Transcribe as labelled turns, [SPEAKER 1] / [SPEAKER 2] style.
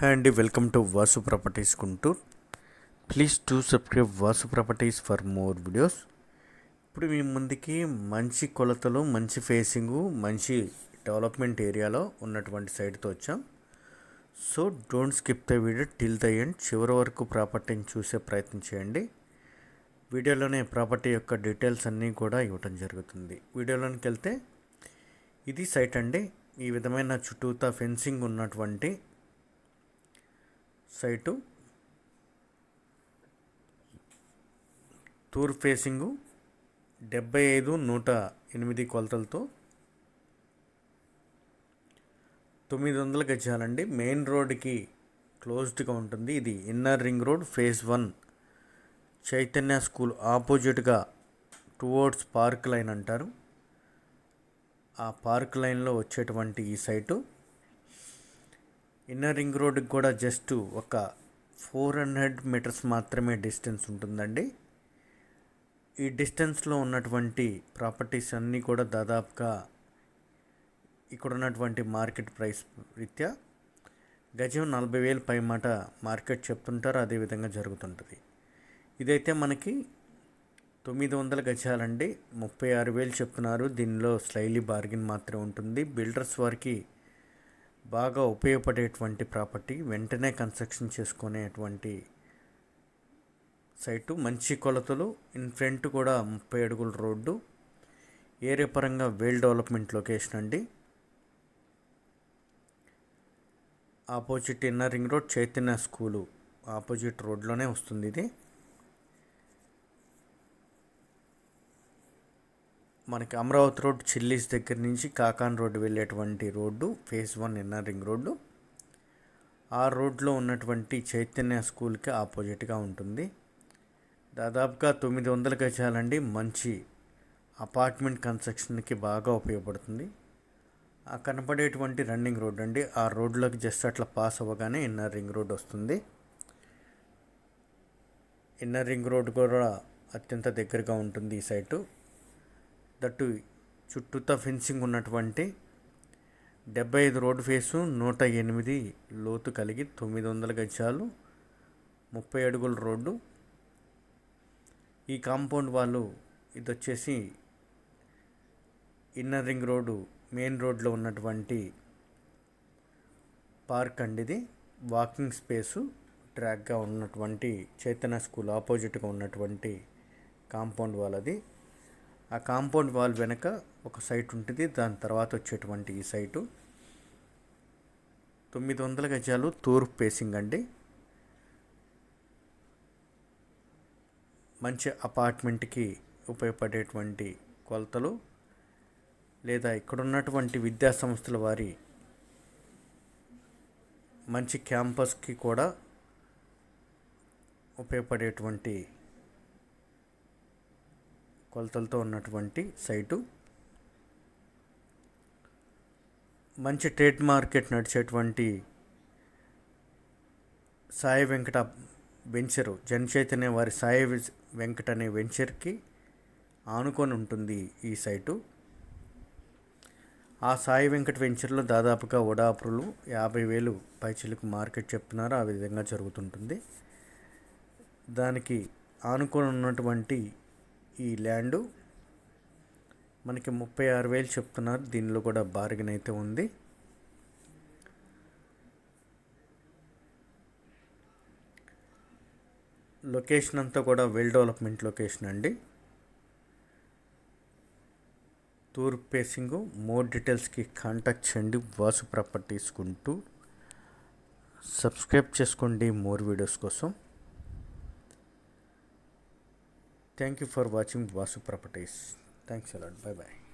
[SPEAKER 1] Hi అండి welcome to Vasu properties Guntur. Please to subscribe Vasu properties for more videos. ఇప్పుడు మీ ముందుకి మంచి కొలతలు మంచి ఫేసింగు మంచి డెవలప్మెంట్ ఏరియాలో ఉన్నటువంటి సైట్తో వచ్చాం. So don't skip the video till the end చివరి వరకు ప్రాపర్టీని చూసే ప్రయత్నం చేయండి. వీడియోలోనే ప్రాపర్టీ యొక్క డీటెయిల్స్ అన్నీ కూడా ఇవ్వటం జరుగుతుంది. వీడియోలోనికి వెళ్తే ఇది సైట్ అండి. ఈ విధమైన చుట్టూతా ఫెన్సింగ్ ఉన్నటువంటి సైటు. టూర్ ఫేసింగు డెబ్బై ఐదు నూట ఎనిమిది కొలతలతో తొమ్మిది వందల గజాలండి. మెయిన్ రోడ్కి క్లోజ్డ్గా ఉంటుంది. ఇది inner ring road phase one. Chaitanya school ఆపోజిట్గా టువర్డ్స్ పార్క్ లైన్ అంటారు. ఆ పార్క్ లైన్లో వచ్చేటువంటి ఈ సైటు. ఇన్నర్ రింగ్ రోడ్కి కూడా జస్ట్ ఒక ఫోర్ హండ్రెడ్ మీటర్స్ మాత్రమే డిస్టెన్స్ ఉంటుందండి. ఈ డిస్టెన్స్లో ఉన్నటువంటి ప్రాపర్టీస్ అన్నీ కూడా దాదాపుగా ఇక్కడ ఉన్నటువంటి మార్కెట్ ప్రైస్ రీత్యా గజం నలభై వేలు పై మాట మార్కెట్ చెప్తుంటారు అదేవిధంగా జరుగుతుంటుంది. ఇదైతే మనకి తొమ్మిది వందల గజాలండి. ముప్పై ఆరు వేలు చెప్తున్నారు. దీనిలో స్లైలీ బార్గిన్ మాత్రమే ఉంటుంది. బిల్డర్స్ వారికి బాగా ఉపయోగపడేటువంటి ప్రాపర్టీ వెంటనే కన్స్ట్రక్షన్ చేసుకునేటువంటి సైటు. మంచి కొలతలు ఇన్ ఫ్రంట్ కూడా ముప్పై అడుగుల రోడ్డు. ఏరియా పరంగా వెల్ డెవలప్మెంట్ లొకేషన్ అండి. Opposite inner ring road Chaitanya school opposite రోడ్లోనే వస్తుంది ఇది. మనకి అమరావతి రోడ్ చిల్లీస్ దగ్గర నుంచి కాకాన్ రోడ్డు వెళ్ళేటువంటి road phase one inner ring road. ఆ రోడ్లో ఉన్నటువంటి చైతన్య స్కూల్కి ఆపోజిట్గా ఉంటుంది. దాదాపుగా తొమ్మిది వందల గజాలండి మంచి అపార్ట్మెంట్ కన్స్ట్రక్షన్కి బాగా ఉపయోగపడుతుంది. ఆ కనపడేటువంటి రన్నింగ్ రోడ్ అండి. ఆ రోడ్లోకి జస్ట్ అట్లా పాస్ అవ్వగానే ఇన్నర్ రింగ్ రోడ్ వస్తుంది. ఇన్నర్ రింగ్ రోడ్ కూడా అత్యంత దగ్గరగా ఉంటుంది ఈ సైటు. దట్టు చుట్టూతా ఫెన్సింగ్ ఉన్నటువంటి డెబ్బై ఐదు రోడ్డు ఫేసు నూట ఎనిమిది లోతు కలిగి తొమ్మిది వందల గజాలు ముప్పై అడుగుల రోడ్డు. ఈ కాంపౌండ్ వాళ్ళు ఇది వచ్చేసి ఇన్నర్ రింగ్ రోడ్డు మెయిన్ రోడ్లో ఉన్నటువంటి పార్క్ అండి ఇది. వాకింగ్ స్పేసు ట్రాక్గా ఉన్నటువంటి చైతన్య స్కూల్ ఆపోజిట్గా ఉన్నటువంటి కాంపౌండ్ వాళ్ళది. ఆ కాంపౌండ్ వాల్ వెనక ఒక సైట్ ఉంటుంది. దాని తర్వాత వచ్చేటువంటి ఈ సైటు. తొమ్మిది వందల గజాలు తూర్పు పేసింగ్ అండి. మంచి అపార్ట్మెంట్కి ఉపయోగపడేటువంటి కొలతలు లేదా ఇక్కడ ఉన్నటువంటి విద్యా సంస్థల వారి మంచి క్యాంపస్కి కూడా ఉపయోగపడేటువంటి కొలతలతో ఉన్నటువంటి సైటు. మంచి ట్రేడ్ మార్కెట్ నడిచేటువంటి సాయి వెంకట వెంచరు జనచైతన్య వారి సాయి వెంకట అనే వెంచర్కి ఆనుకొని ఉంటుంది ఈ సైటు. ఆ సాయి వెంకట వెంచర్లో దాదాపుగా వడాపురులు యాభై వేలు పైచిలకు మార్కెట్ చెప్తున్నారు. ఆ విధంగా జరుగుతుంటుంది. దానికి ఆనుకొని ఉన్నటువంటి ఈ ల్యాండు మనకి ముప్పై ఆరు వేలు చెప్తున్నారు. దీనిలో కూడా బార్గెన్ అయితే ఉంది. లొకేషన్ అంతా కూడా వెల్ డెవలప్మెంట్ లొకేషన్ అండి. తూర్పు పేసింగ్ మోర్ డీటెయిల్స్కి కాంటాక్ట్ చేయండి. వాసు ప్రాపర్టీస్ కుంటూ సబ్స్క్రైబ్ చేసుకోండి మోర్ వీడియోస్ కోసం. Thank you for watching Vasu Properties. Thanks a lot. Bye bye.